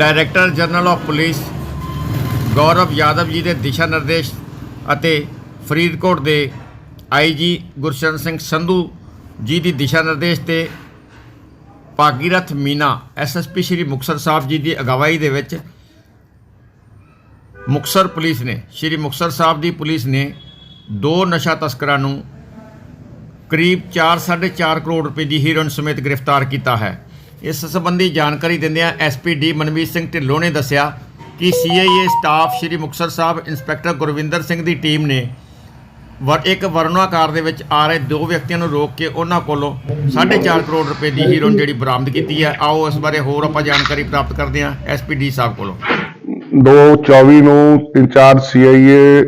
Director general of police Gaurav Yadav ji ਦੇ ਦਿਸ਼ਾ ਨਿਰਦੇਸ਼ ਅਤੇ ਫਰੀਦਕੋਟ ਦੇ ਆਈਜੀ ਗੁਰਸ਼ਰਨ ਸਿੰਘ ਸੰਧੂ ਜੀ ਦੀ ਦਿਸ਼ਾ ਨਿਰਦੇਸ਼ ਤੇ ਭਾਗੀਰਥ ਮੀਨਾ ਐਸਐਸਪੀ ਸ਼੍ਰੀ ਮੁਕਤਸਰ ਸਾਹਿਬ ਜੀ ਦੀ ਅਗਵਾਈ ਦੇ ਵਿੱਚ ਮੁਕਤਸਰ ਪੁਲਿਸ ਨੇ, ਸ਼੍ਰੀ ਮੁਕਤਸਰ ਸਾਹਿਬ ਦੀ ਪੁਲਿਸ ਨੇ ਦੋ ਨਸ਼ਾ ਤਸਕਰਾਂ ਨੂੰ ਕਰੀਬ 4.5 ਕਰੋੜ ਰੁਪਏ ਦੀ ਹੀਰੋਇਨ ਸਮੇਤ ਗ੍ਰਿਫਤਾਰ ਕੀਤਾ ਹੈ। ਇਸ ਸੰਬੰਧੀ ਜਾਣਕਾਰੀ ਦਿੰਦਿਆਂ ਐਸਪੀਡੀ ਮਨਵੀਰ ਸਿੰਘ ਢਿੱਲੋਂ ਨੇ ਦੱਸਿਆ ਕਿ CIA staff Sri Muktsar Sahib inspector Gurwinder Singh ਦੀ ਟੀਮ ਨੇ ਵਰ ਇੱਕ ਵਰਨਾ ਕਾਰ ਦੇ ਵਿੱਚ ਆ ਰਹੇ ਦੋ ਵਿਅਕਤੀਆਂ ਨੂੰ ਰੋਕ ਕੇ ਉਹਨਾਂ ਕੋਲੋਂ 4.5 ਕਰੋੜ ਰੁਪਏ ਦੀ ਹੀਰੋਇਨ ਜਿਹੜੀ ਬਰਾਮਦ ਕੀਤੀ ਹੈ। ਆਓ ਇਸ ਬਾਰੇ ਹੋਰ ਆਪਾਂ ਜਾਣਕਾਰੀ ਪ੍ਰਾਪਤ ਕਰਦੇ ਹਾਂ ਐਸਪੀਡੀ ਸਾਹਿਬ ਕੋਲੋਂ। 224 ਨੂੰ ਇੰਚਾਰਜ ਸੀਆਈਏ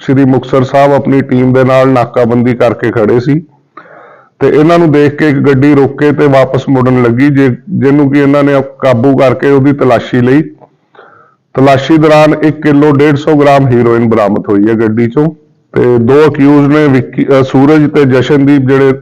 ਸ਼੍ਰੀ ਮੁਕਤਸਰ ਸਾਹਿਬ ਆਪਣੀ ਟੀਮ ਦੇ ਨਾਲ ਨਾਕਾਬੰਦੀ ਕਰਕੇ ਖੜੇ ਸੀ। ਤੇ ਇਹਨਾਂ ਨੂੰ ਦੇਖ ਕੇ ਇੱਕ ਗੱਡੀ ਰੋਕ ਕੇ ਤੇ ਵਾਪਸ ਮੁੜਨ ਲੱਗੀ ਜੇ ਜਿਹਨੂੰ ਕਿ ਇਹਨਾਂ ਨੇ ਕਾਬੂ ਕਰਕੇ ਉਹਦੀ ਤਲਾਸ਼ੀ ਲਈ। ਤਲਾਸ਼ੀ ਦੌਰਾਨ 1 ਕਿਲੋ 150 ਗ੍ਰਾਮ ਹੀਰੋਇਨ ਬਰਾਮਦ ਹੋਈ ਹੈ ਗੱਡੀ ਚੋਂ ਤੇ ਦੋ ਅਕਿਊਜ਼ ਨੇ ਸੂਰਜ ਤੇ ਜਸ਼ਨਦੀਪ ਜਿਹੜੇ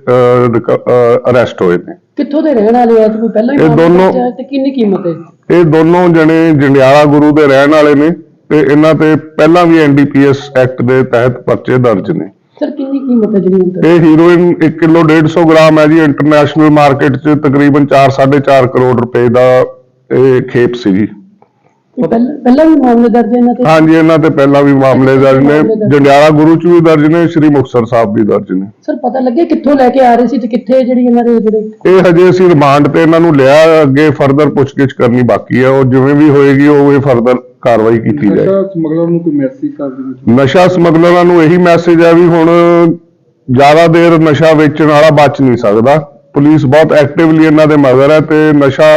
ਅਰੈਸਟ ਹੋਏ ਨੇ। ਕਿੱਥੋਂ ਦੇ ਰਹਿਣ ਵਾਲੇ ਆ? ਕੋਈ ਪਹਿਲਾਂ ਹੀ ਇਹ ਦੋਨੋਂ- ਤੇ ਕਿੰਨੀ ਕੀਮਤ ਹੈ? ਇਹ ਦੋਨੋਂ ਜਣੇ ਜੰਡਿਆਲਾ ਗੁਰੂ ਦੇ ਰਹਿਣ ਵਾਲੇ ਨੇ ਤੇ ਇਹਨਾਂ ਤੇ ਪਹਿਲਾਂ ਵੀ ਐਨਡੀਪੀਐਸ ਐਕਟ ਦੇ ਤਹਿਤ ਪਰਚੇ ਦਰਜ ਨੇ। ਸਰ ਕਿੰਨੀ ਕੀਮਤ ਹੈ ਜਿਹੜੀ ਇਹ ਹੀਰੋਇਨ 1 ਕਿਲੋ 150 ਗ੍ਰਾਮ ਹੈ ਜੀ ਇੰਟਰਨੈਸ਼ਨਲ ਮਾਰਕੀਟ 'ਚ ਤਕਰੀਬਨ 4 4.5 ਕਰੋੜ ਰੁਪਏ ਦਾ ਇਹ ਖੇਪ ਸੀਗੀ। ਇਹ ਪਹਿਲਾਂ ਵੀ ਮਾਮਲੇ ਦਰਜ ਇਹਨਾਂ ਤੇ? ਹਾਂਜੀ ਇਹਨਾਂ ਤੇ ਪਹਿਲਾਂ ਵੀ ਮਾਮਲੇ ਦਰਜ ਨੇ। ਜੰਡਿਆਲਾ ਗੁਰੂ 'ਚ ਵੀ ਦਰਜ ਨੇ ਸ੍ਰੀ ਮੁਕਤਸਰ ਸਾਹਿਬ ਵੀ ਦਰਜ ਨੇ। ਸਰ ਪਤਾ ਲੱਗਿਆ ਕਿੱਥੋਂ ਲੈ ਕੇ ਆ ਰਹੇ ਸੀ ਤੇ ਕਿੱਥੇ ਜਿਹੜੀ ਇਹਨਾਂ ਦੇ ਜਿਹੜੇ ਇਹ ਹਜੇ ਅਸੀਂ ਰਿਮਾਂਡ ਤੇ ਇਹਨਾਂ ਨੂੰ ਲਿਆ ਅੱਗੇ ਫਰਦਰ ਪੁੱਛਗਿੱਛ ਕਰਨੀ ਬਾਕੀ ਹੈ। ਉਹ ਜਿਵੇਂ ਵੀ ਹੋਏਗੀ ਉਹ ਇਹ ਫਰਦਰ ਕਾਰਵਾਈ ਕੀਤੀ ਜਾਏਗੀ ਨਸ਼ਾ ਸਮਗਲਰ ਨੂੰ ਕੋਈ ਮੈਸੇਜ ਕਰ ਦਿੰਦੇ ਨਸ਼ਾ ਸਮਗਲਰਾਂ ਨੂੰ ਇਹੀ ਮੈਸੇਜ ਹੈ ਵੀ ਹੁਣ ਜ਼ਿਆਦਾ ਦੇਰ ਨਸ਼ਾ ਵੇਚਣ ਵਾਲਾ ਬਚ ਨਹੀਂ ਸਕਦਾ। ਪੁਲਿਸ ਬਹੁਤ ਐਕਟਿਵਲੀ ਇਹਨਾਂ ਦੇ ਮਗਰ ਹੈ ਤੇ ਨਸ਼ਾ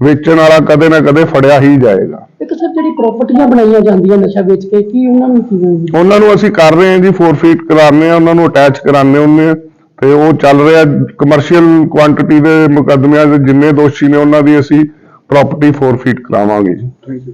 ਵੇਚਣ ਵਾਲਾ ਕਦੇ ਨਾ ਕਦੇ ਫੜਿਆ ਹੀ ਜਾਏਗਾ। ਇੱਕ ਸਰ ਜਿਹੜੀ ਪ੍ਰਾਪਰਟੀਆਂ ਬਣਾਈਆਂ ਜਾਂਦੀਆਂ ਨਸ਼ਾ ਵੇਚ ਕੇ ਕੀ ਉਹਨਾਂ ਨੂੰ ਕੀ ਹੋਊਗੀ? ਉਹਨਾਂ ਨੂੰ ਅਸੀਂ ਕਰ ਰਹੇ ਹਾਂ ਜੀ ਫੋਰਫੀਟ ਕਰਾਉਂਦੇ ਆ ਉਹਨਾਂ ਨੂੰ ਅਟੈਚ ਕਰਾਉਂਦੇ ਹੁੰਦੇ ਆ ਤੇ ਉਹ ਚੱਲ ਰਿਹਾ ਕਮਰਸ਼ੀਅਲ ਕੁਆਂਟੀਟੀ ਦੇ ਮੁਕੱਦਮਿਆਂ ਦੇ ਜਿੰਨੇ ਦੋਸ਼ੀ ਨੇ ਉਹਨਾਂ ਦੀ ਅਸੀਂ ਪ੍ਰਾਪਰਟੀ ਫੋਰਫੀਟ ਕਰਾਵਾਂਗੇ ਜੀ। Thank you